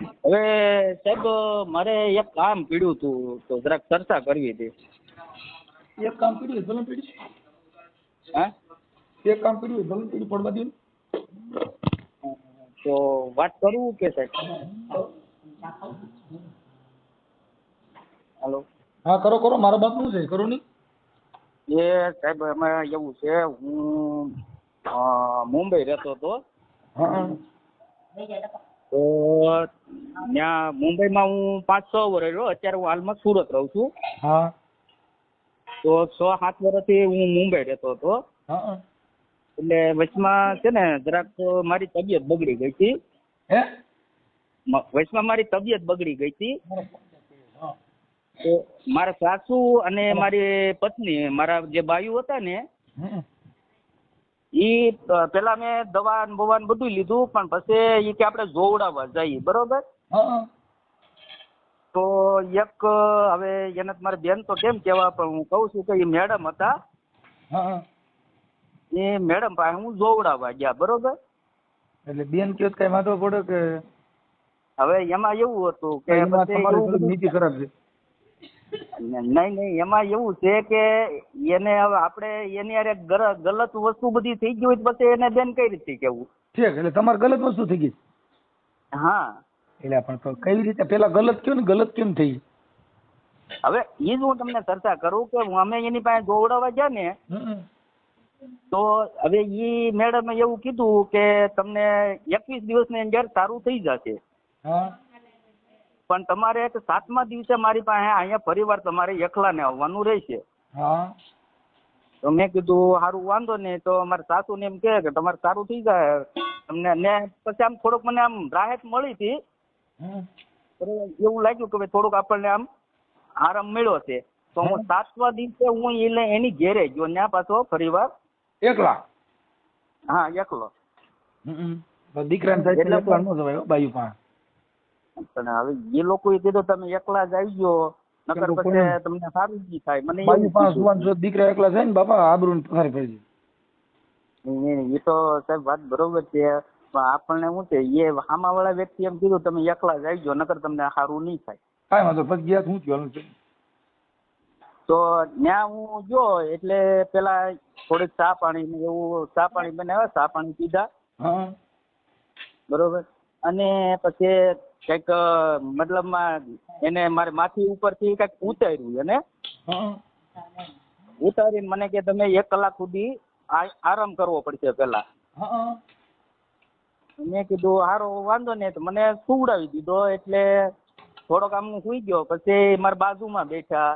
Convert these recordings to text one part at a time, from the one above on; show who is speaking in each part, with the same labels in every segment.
Speaker 1: હવે સાહેબ મારે એક કામ પીડ્યું હતું તો જરાક ચર્ચા કરવી હતી.
Speaker 2: એક કામ પીડ્યું ભલે પીડ્યું
Speaker 1: હા?
Speaker 2: એક કામ પીડ્યું ભલે પીડ્યું પડવા દઉં
Speaker 1: તો વાત કરવું કે સાહેબ? હાલો.
Speaker 2: હા કરો કરો મારા બાપનું છે કરો નહીં.
Speaker 1: એ સાહેબ એમાં એવું છે હું મુંબઈ રહેતો હતો.
Speaker 2: હા.
Speaker 1: તો ત્યાં મુંબઈમાં હું પાંચ છ વર્ષ રહ્યો. અત્યારે હું હાલમાં સુરત રહું છું.
Speaker 2: હા.
Speaker 1: તો છ સાત વર્ષથી હું મુંબઈ રહેતો હતો. એટલે વચમાં છે ને જરાક મારી તબિયત બગડી ગઈ હતી. વચમાં મારી તબિયત બગડી ગઈ હતી. તો મારા સાસુ અને મારી પત્ની મારા જે બાયુ હતા ને. ઈ પેલા મેં દવા બવાન બધું લીધું પણ પછી ઈ કે આપણે જોવડાવવા જઈએ બરોબર? તો એક હવે એને મારી બેન તો કેમ કેવા પણ હું કહું છું કે એ મેડમ હતા. એ મેડમ પાસે હું જોવડાવવા ગયા બરોબર?
Speaker 2: એટલે બેન કયો કઈ વાંધો પડે કે
Speaker 1: હવે એમાં એવું હતું કે
Speaker 2: નીતિ ખરાબ છે?
Speaker 1: નહીં નહીં એમાં એવું છે કે એને હવે આપણે એની અરે ગલત વસ્તુ બધી થઈ ગઈ હોય પછી એને બેન કઈ રીતે કેવું
Speaker 2: છે એટલે તમારે ગલત વસ્તુ થઈ ગઈ.
Speaker 1: હા.
Speaker 2: એટલે પણ કઈ રીતે? પેલા ગલત કયો ને ગલત કેમ થઈ?
Speaker 1: હવે એ જ હું તમને ચર્ચા કરું કે અમે એની પાસે જોવડાવવા ગયા ને તો હવે ઈ મેડમે એવું કીધું કે તમને એકવીસ દિવસની અંદર સારું થઈ જશે.
Speaker 2: હા.
Speaker 1: પણ તમારે એક સાતમા દિવસે મારી પાસે અહીંયા ફરીવાર તમારે એકલાને આવવાનું રહેશે. તો મેં કીધું સારું વાંધો નહીં. તો મારા સાસુને એમ કે તમારે સારું થઈ જાય. તમને ને પછી આમ થોડુંક મને આમ રાહત મળી હતી. એવું લાગ્યું કે થોડુંક આપણને આમ આરામ મળ્યો છે. તો હું સાતમા દિવસે હું એને એની ઘેરે ગયો ત્યાં પાછો ફરીવાર.
Speaker 2: એકલા?
Speaker 1: હા એકલો.
Speaker 2: દીકરા દીકરાને થાય એટલે ન બાયું પાસે
Speaker 1: પણ હવે એ લોકોએ કીધું તમે એકલા જ આવી ગયો નકર પછી તમને સારું જ થાય. મને
Speaker 2: બાયું
Speaker 1: એવું
Speaker 2: પાસે જો દીકરા એકલા જાય ને બાપા આબરૂ પથારી પડી.
Speaker 1: નહીં, એ તો સાહેબ વાત બરોબર છે પણ આપણને શું છે એ સામાવાળા વ્યક્તિ એમ કીધું તમે એકલા જ આવી ગયો નકર તમને સારું નહીં થાય.
Speaker 2: કાંઈ વાંધો પછી ગયા તો થયું
Speaker 1: તો ત્યાં હું જો એટલે પેલા થોડીક ચા પાણી ને એવું ચા પાણી બનાવ્યા ચા પાણી પીધા. બરોબર. અને પછી કંઈક મતલબ મતલબમાં એને મારે માથી ઉપરથી કંઈક ઉતાર્યું એને.
Speaker 2: ઉતારી
Speaker 1: ઉતારીને મને કે તમે એક કલાક સુધી આરામ કરવો પડશે પેલા મેં કીધું હારો વાંધો નહીં. તો મને સુવડાવી દીધો એટલે થોડોક આમ હું સુઈ ગયો. પછી મારા બાજુમાં બેઠા.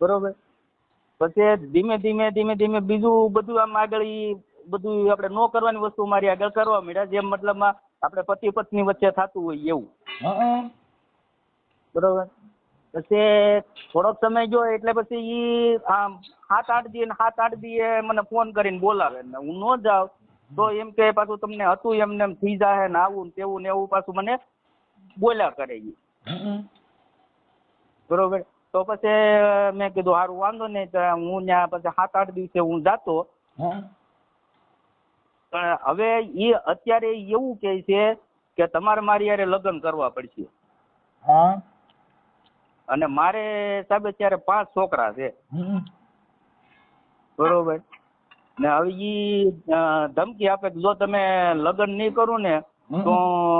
Speaker 1: બરોબર? પછી ધીમે ધીમે ધીમે ધીમે બીજું બધું આમ આગળ બધું આપણે નો કરવાની વસ્તુ મારી આગળ કરવા માંડ્યા જેમ મતલબમાં આપણે પતિ પત્ની વચ્ચે થતું હોય એવું. બરોબર? પછી થોડોક સમય જો એટલે પછી ઈ આમ સાત આઠ દી સાત આઠ દી મને ફોન કરીને બોલાવે ને હું ન જાઉં તો એમ કે પાછું તમને હતું એમને એમ થઈ જાય ને આવું ને તેવું ને એવું પાછું મને બોલ્યા કરે ઈ. બરોબર? તો પછી મેં કીધું સારું વાંધો નહીં હું ત્યાં પછી સાત આઠ દિવસે હું જાતો. પણ હવે એ અત્યારે એવું કે છે કે તમારે મારી યારે લગ્ન કરવા પડશે.
Speaker 2: હા.
Speaker 1: અને મારે સાહેબ અત્યારે પાંચ છોકરા છે. બરોબર. ને હવે ઈ ધમકી આપે કે જો તમે લગ્ન નહીં કરું ને તો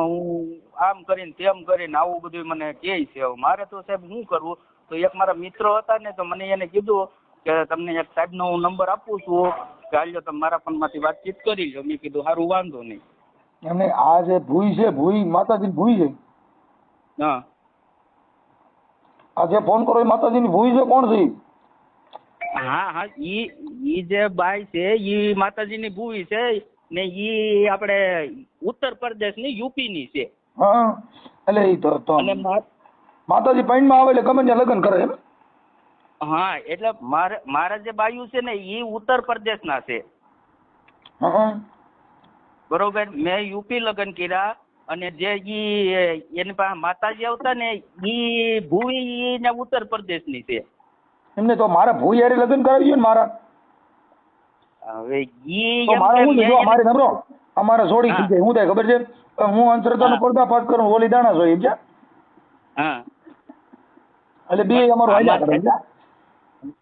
Speaker 1: હું આમ કરીને તેમ કરીને આવું બધું મને કહે છે. મારે તો સાહેબ શું કરવું? તો એક મારા મિત્ર હતા ને તો મને એને કીધું કે તમને એક સાહેબનો હું નંબર આપું છું કે હાલ્યો તમે મારા ફોનમાંથી વાતચીત કરી લો. મેં કીધું સારું વાંધો નહીં.
Speaker 2: એમને આ જે ભૂઈ છે ભૂઈ માતાજી ભૂઈ છે?
Speaker 1: હા.
Speaker 2: આ જે ફોન કરો એ માતાજીની ભૂઈ છે કોણ છે
Speaker 1: હા હા ઈ ઈ જે બાઈ છે ઈ માતાજીની ભૂઈ છે ને ઈ આપણે ઉત્તર યુપી ની છે.
Speaker 2: હા એટલે ઈ તો માતાજી પૈણમાં આવે એટલે ગમે ત્યાં લગ્ન કરે એમ?
Speaker 1: હા એટલે મારે મારા જે બાયુ છે ને એ ઉત્તર પ્રદેશના છે. બરોબર? મેં યુપી લગ્ન કર્યા અને જે ઈ એની પાસે માતાજી આવતા ને ઈ ભૂવી ને ઉત્તર પ્રદેશની છે.
Speaker 2: એમને તો મારા ભૂઈ હારે લગ્ન કરાવી ને મારા.
Speaker 1: હવે ઈ એમ
Speaker 2: મારે જો ખબરો અમારે સોડી થઈ જાય હું. થાય ખબર છે? હું અંતરતાનો
Speaker 1: હા.
Speaker 2: પર્દાફાશ કરું ઓલી દાણા એમ છે?
Speaker 1: હા.
Speaker 2: એટલે બે અમારું હાલ્યા કરે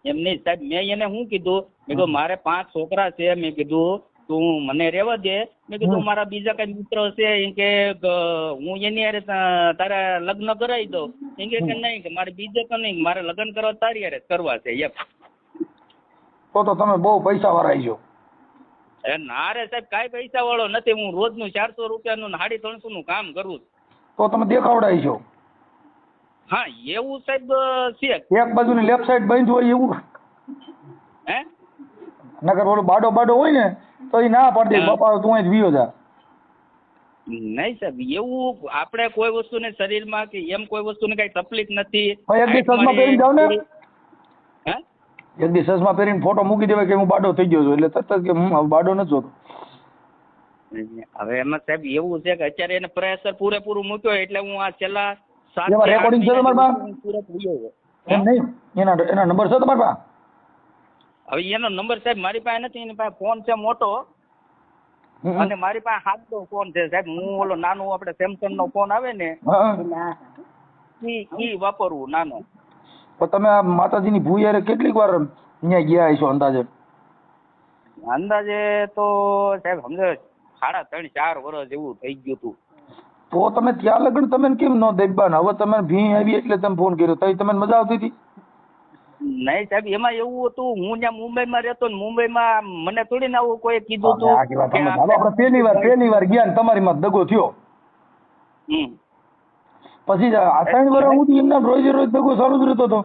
Speaker 1: એમ નહીં સાહેબ મેં એને શું કીધું? મેં કીધું મારે પાંચ છોકરા છે. મેં કીધું તું મને રહેવા દે. મેં કીધું મારા બીજા કઈ મિત્ર છે એમ કે હું એની હારે તારે લગ્ન કરાવી દઉં. એમ કે નહીં કે મારે બીજે તો નહીં મારે લગ્ન કરવા તારી હારે કરવા છે. એમ.
Speaker 2: તો તો તમે બહુ પૈસા વરાઈ છો
Speaker 1: એ ના રે સાહેબ કાંઈ પૈસા વાળો નથી. હું રોજનું ચારસો રૂપિયાનું નું સાડી ત્રણસો નું કામ કરું
Speaker 2: તો તમે દેખાવડાઈ છો
Speaker 1: હા એવું સાહેબ છે.
Speaker 2: એક બાજુની લેફ્ટ સાઈડ બંધ હોય એવું.
Speaker 1: હે?
Speaker 2: નગર ઓલો બાડો બાડો હોય ને તો એ ના પાડી દે
Speaker 1: હા.
Speaker 2: બાપા તું અહીં વિયો જા.
Speaker 1: નહીં સાહેબ એવું આપણે કોઈ વસ્તુને શરીરમાં કે એમ કોઈ વસ્તુને કઈ તકલીફ નથી.
Speaker 2: એક દિવસ ચશ્મા પહેરીને જાવ ને.
Speaker 1: હે?
Speaker 2: એક દિવસ સસમાં પહેરીને ફોટો મૂકી દેવાય કે હું બાડો થઈ ગયો છું એટલે તરત કે હું બાડો નથી જોતો.
Speaker 1: હવે એમાં સાહેબ એવું છે કે અત્યારે એને પ્રેશર પૂરેપૂરું મૂક્યો એટલે હું આ છેલ્લા
Speaker 2: એમાં રેકોર્ડિંગ છે તમારા
Speaker 1: ગયો.
Speaker 2: એમ નહીં? એના એના નંબર છે તમારા પાસે?
Speaker 1: હવે એનો નંબર સાહેબ મારી પાસે નથી એની પાસે ફોન છે મોટો. અને મારી પાસે હાથનો ફોન છે સાહેબ. હું ઓલો નાનો આપણે સેમસંગ નો ફોન આવે ને ઈ ઈ વાપરવું નાનો.
Speaker 2: તો તમે આ માતાજીની ભૂઈ હારે કેટલીક વાર અહીંયા ગયા છો અંદાજે?
Speaker 1: અંદાજે તો સાહેબ સમજો સાડા ત્રણ ચાર વર્ષ જેવું થઈ ગયું હતું.
Speaker 2: તો તમે ત્યાં લગન તમે કેમ ન દેખબાન હવે તમે ભી આવી એટલે તમે ફોન કર્યો. તઈ તમને મજા આવતી હતી?
Speaker 1: નહીં સાહેબ એમાં એવું હતું હું ત્યાં મુંબઈમાં રહેતો ને મુંબઈમાં મને થોડી ના આવું કોઈ કીધું હતું
Speaker 2: આપણે પહેલી વાર પહેલી વાર ગયા ને તમારી માં દગો થયો. પછી આ ત્રણ વર્ષ સુધી એમના રોજ રોજ દગો ચાલુ જ રહેતો હતો.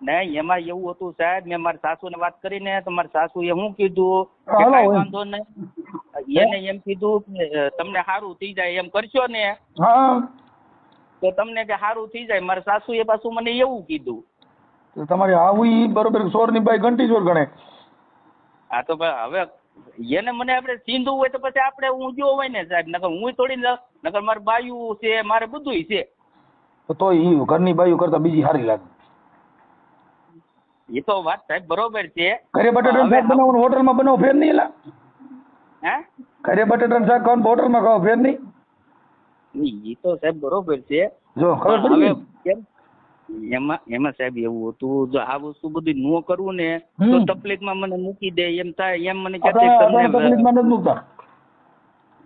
Speaker 1: નહીં એમાં એવું હતું સાહેબ મેં મારા સાસુ ને વાત કરીને તો સાસુ એ શું કીધું. વાંધો નહીં. એને એમ કીધું કે તમને સારું થઈ જાય એમ કરશો ને.
Speaker 2: હા.
Speaker 1: તો તમને કે સારું થઈ જાય મારા સાસુએ પાછું મને એવું કીધું.
Speaker 2: તો તમારી આવું ઈ બરોબર સોરની બાઈ ઘંટી ચોર ગણે.
Speaker 1: આ તો હવે એને મને આપણે સીંધું હોય તો પછી આપણે હું જો હોય ને સાહેબ નકર હું થોડી ન- નકર મારે બાયું છે મારે બધુંય છે.
Speaker 2: તો ઈ ઘરની બાઈઓ કરતા બીજી સારી લાગે.
Speaker 1: એ તો વાત સાહેબ બરોબર છે.
Speaker 2: ઘરે બટાટા હોટલમાં બનાવો ફેર નહીં એલા
Speaker 1: હે?
Speaker 2: ઘરે બટાટાનું શાક ખાવાનું હોટલમાં ખાવ ફેર નહીં?
Speaker 1: એ તો સાહેબ બરોબર છે.
Speaker 2: જો ખબર પડી
Speaker 1: એમાં એમાં સાહેબ એવું હતું જો આ વસ્તુ બધી નો કરવું ને તો તકલીફમાં મને મૂકી દે એમ થાય એમ મને
Speaker 2: આપણે
Speaker 1: તમને
Speaker 2: તકલીફમાં નથી મૂકતા.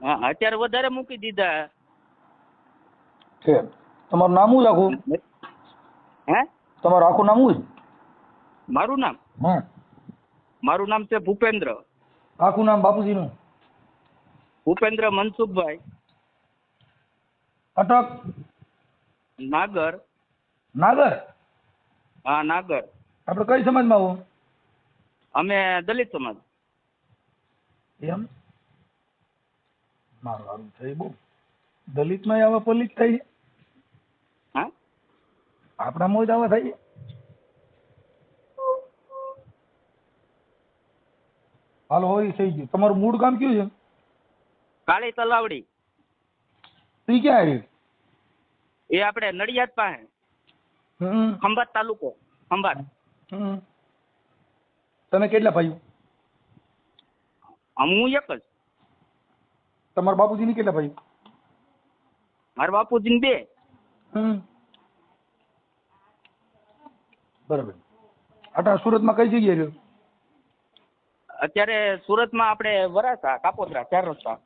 Speaker 1: હા, અત્યારે વધારે મૂકી દીધા.
Speaker 2: છે. તમારું નામ શું રાખું?
Speaker 1: હે?
Speaker 2: તમારું આખું નામ શું
Speaker 1: મારું નામ?
Speaker 2: હા
Speaker 1: મારું નામ છે ભૂપેન્દ્ર.
Speaker 2: આખું નામ બાપુજીનું?
Speaker 1: ભૂપેન્દ્ર મનસુખભાઈ.
Speaker 2: અટક
Speaker 1: નાગર.
Speaker 2: નાગર?
Speaker 1: હા નાગર.
Speaker 2: આપણે કઈ સમાજમાં આવો?
Speaker 1: અમે દલિત સમાજ.
Speaker 2: એમ? મારું સારું થઈ બહુ દલિતમાં આવા પલિત થઈ
Speaker 1: હા?
Speaker 2: આપણા મોજ આવા થઈ હાલો હોય થઈ ગયું. તમારું મૂળ કામ કયું છે?
Speaker 1: કાળી તલાવડી.
Speaker 2: ઈ ક્યાં આવ્યું
Speaker 1: એ આપણે નડિયાદ પાસે. ખંભાત તાલુકો ખંભાત.
Speaker 2: તમે કેટલા ભાઈઓ?
Speaker 1: હું એક જ.
Speaker 2: તમારા બાપુજી ની કેટલા ભાઈઓ?
Speaker 1: મારા બાપુજી બે.
Speaker 2: બરાબર. આટા સુરતમાં કઈ જગ્યાએ રહ્યો?
Speaker 1: અત્યારે સુરતમાં આપણે વરાસા કાપોદ્રા ચાર રસ્તા.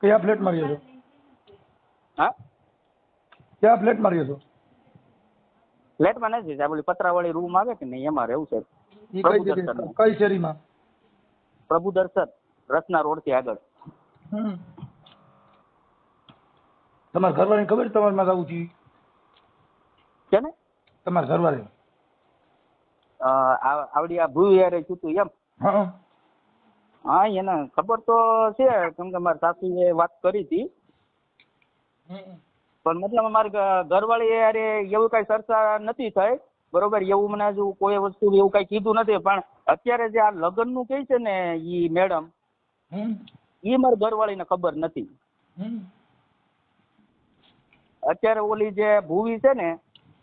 Speaker 2: કયા ફ્લેટમાં રહ્યો છો?
Speaker 1: હા?
Speaker 2: કયા ફ્લેટમાં રહ્યો છો?
Speaker 1: ફ્લેટમાં નથી સાહેબ ઓલી પતરાવાળી રૂમ આવે કે નહીં એમાં રહેવું છે.
Speaker 2: કઈ જગ્યાએ? કઈ શેરીમાં?
Speaker 1: પ્રભુ દર્શન રસના રોડથી આગળ.
Speaker 2: તમારા ઘરવાળીને ખબર છે તમારે માં આવું થયું?
Speaker 1: કેને?
Speaker 2: તમારા ઘરવાળી
Speaker 1: આવડી આ ભૂ યારે છૂટું એમ.
Speaker 2: હા.
Speaker 1: હા એને ખબર તો છે કેમ કે મારા સાસુએ વાત કરી હતી. પણ મતલબ મારી ઘરવાળી અરે એવું કઈ ચર્ચા નથી થઈ. બરોબર એવું મને હજુ કોઈ વસ્તુ એવું કઈ કીધું નથી. પણ અત્યારે જે આ લગ્નનું કહે છે ને ઈ મેડમ ઈ મારી ઘરવાળીને ખબર નથી. અત્યારે ઓલી જે ભૂવી છે ને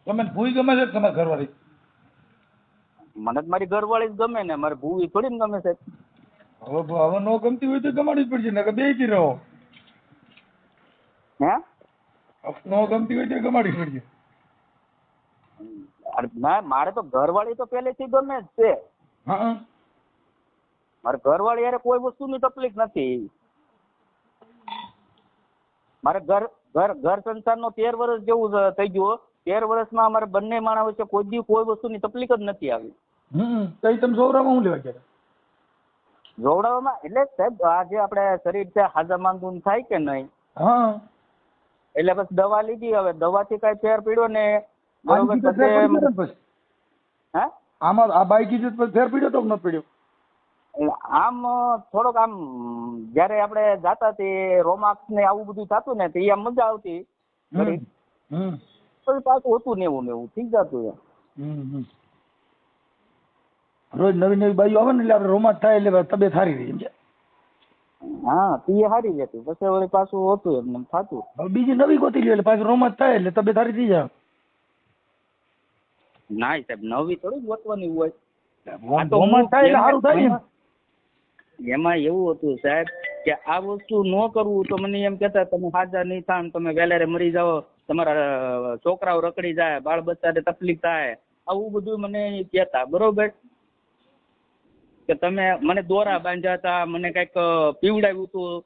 Speaker 2: તમે ભૂવી ગમે છે તમારી ઘરવાળી?
Speaker 1: મને તો મારી ઘરવાળી જ ગમે ને. મારી ભૂવી થોડી ને ગમે છે.
Speaker 2: હવે હવે નો ગમતી હોય તો ગમાડવી પડશે નકર બેસી રહો.
Speaker 1: હે?
Speaker 2: નો ગમતી હોય તો ગમાડવી પડશે.
Speaker 1: ના મારે તો ઘરવાળી તો પહેલેથી ગમે જ છે.
Speaker 2: હા.
Speaker 1: મારે ઘરવાળી યારે કોઈ વસ્તુની તકલીફ નથી. મારે ઘર ઘર ઘર સંસારનો તેર વર્ષ જેવું થઈ ગયું તેર વર્ષમાં અમારે બંને માણસ વચ્ચે કોઈ દી કોઈ વસ્તુની તકલીફ જ નથી આવી.
Speaker 2: હમ તો તમે સૌરામાં હું લેવા ગયા
Speaker 1: જોવડાવવામાં એટલે સાહેબ આ જે આપણે શરીર છે હાજામાંદુન થાય કે નહીં?
Speaker 2: હા.
Speaker 1: એટલે બસ દવા લીધી હવે દવાથી કઈ ફેર પીડ્યો ને બરોબર હે?
Speaker 2: આમાં આ બાઈક કીધું ફેર પડ્યો તો ન પીડ્યો?
Speaker 1: આમ થોડોક આમ જયારે આપણે જાતા તે રોમાક્સ ને આવું બધું થતું ને તો એ આમ મજા આવતી. પછી પાછું હતું ને એવું ને એવું થઈ જતું એમ.
Speaker 2: રોજ નવી નવી બાઈઓ આવે ને એટલે આપણે રોમાંચ થાય એટલે તબિયત સારી રહી છે.
Speaker 1: હા તે હારી જતી પછી વળી પાછું હતું એમને થતું.
Speaker 2: બીજી નવી ગોતી લ્યો એટલે પાછું રોમાંચ થાય એટલે તબિયત સારી થઈ જાય.
Speaker 1: ના સાહેબ નવી થોડી ગોતવાની હોય.
Speaker 2: રોમાંચ થાય એટલે સારું થાય ને.
Speaker 1: એમાં- એમાં એવું હતું સાહેબ કે આ વસ્તુ ન કરવું તો મને એમ કેતા તમે હાજર નહીં થાય તમે વેલારે મરી જાઓ. તમારા છોકરાઓ રખડી જાય બાળ બચ્ચાને તકલીફ થાય. આવું બધું મને કેતા બરોબર? કે તમે મને દોરા બાંધ્યા હતા મને કંઈક પીવડાવ્યું હતું.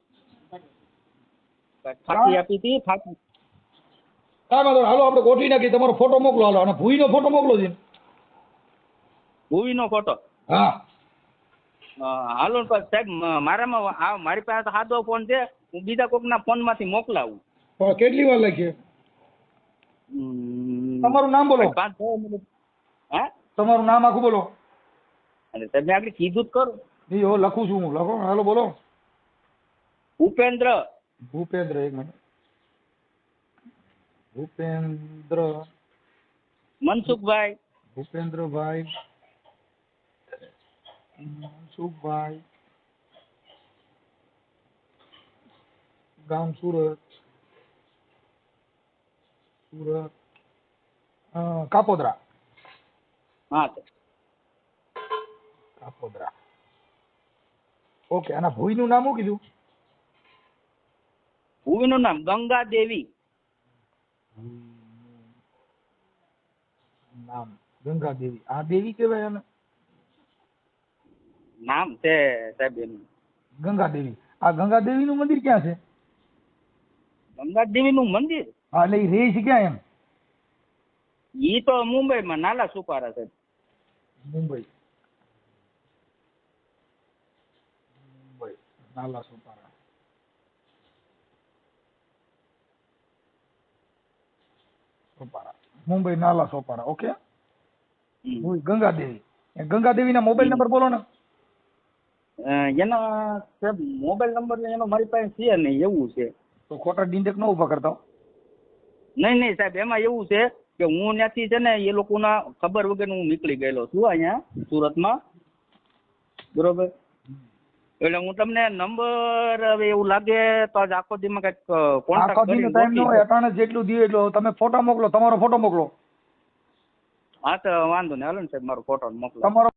Speaker 1: ફાંકી આપી હતી ફાંકી.
Speaker 2: કાંઈ વાંધો હાલો આપણે ગોઠવી નાખીએ. તમારો ફોટો મોકલો. હાલો અને ભૂઈનો ફોટો મોકલો છે.
Speaker 1: ભૂવીનો ફોટો?
Speaker 2: હા.
Speaker 1: હાલો ને સાહેબ મારામાં આ મારી પાસે તો સાદો ફોન છે. હું બીજા કોકના ફોનમાંથી મોકલાવું.
Speaker 2: પણ કેટલી વાર લાગશે તમારું નામ બોલો.
Speaker 1: પાંચ છ મિનિટ. હે?
Speaker 2: તમારું નામ આખું બોલો.
Speaker 1: અને તમે આગળ કીધું જ કરો.
Speaker 2: ઈ હો લખું છું હું. લખો હાલો બોલો.
Speaker 1: ભૂપેન્દ્ર.
Speaker 2: ભૂપેન્દ્ર એક મિનિટ. ભૂપેન્દ્ર.
Speaker 1: મનસુખભાઈ.
Speaker 2: ભૂપેન્દ્રભાઈ. મનસુખભાઈ. ગામ સુરત. સુરત. કાપોદ્રા.
Speaker 1: હા
Speaker 2: કાપોદ્રા. ઓકે આના ભૂઈનું નામ શું કીધું?
Speaker 1: ભૂવીનું નામ ગંગા દેવી
Speaker 2: નામ ગંગા દેવી આ દેવી કહેવાય આને?
Speaker 1: નામ છે સાહેબ એનું.
Speaker 2: ગંગા દેવી આ ગંગા દેવીનું મંદિર ક્યાં છે?
Speaker 1: ગંગા દેવીનું મંદિર?
Speaker 2: હા એટલે એ રહે છે ક્યાં એમ?
Speaker 1: ઈ તો મુંબઈમાં નાલા સુપારા સાહેબ
Speaker 2: મુંબઈ. મુંબઈ નાલા Sopara Sopara Mumbai Nala Sopara okay
Speaker 1: Ganga
Speaker 2: Devi Ganga Devi Ganga mobile number બોલો ને
Speaker 1: એનો સાહેબ મોબાઈલ નંબર એનો મારી પાસે છે નહીં એવું છે
Speaker 2: તો ખોટા ડિંડક ન ઊભા કરતા
Speaker 1: નહીં નહીં સાહેબ એમાં એવું છે કે હું ત્યાંથી છે ને એ લોકોના ખબર વગર હું નીકળી ગયેલો છું અહીંયા સુરતમાં બરોબર એટલે હું તમને નંબર હવે એવું લાગે તો આજ આખો દીમાં કંઈક
Speaker 2: આખો
Speaker 1: કોન્ટેક્ટ
Speaker 2: દીનો
Speaker 1: કરીને
Speaker 2: ટાઈમ ન હોય અટાણે જેટલું દીએ એટલું. તમે ફોટો મોકલો તમારો ફોટો મોકલો.
Speaker 1: હા તો વાંધો નહીં. હાલો ને સાહેબ મારો ફોટો મોકલો.
Speaker 2: તમારો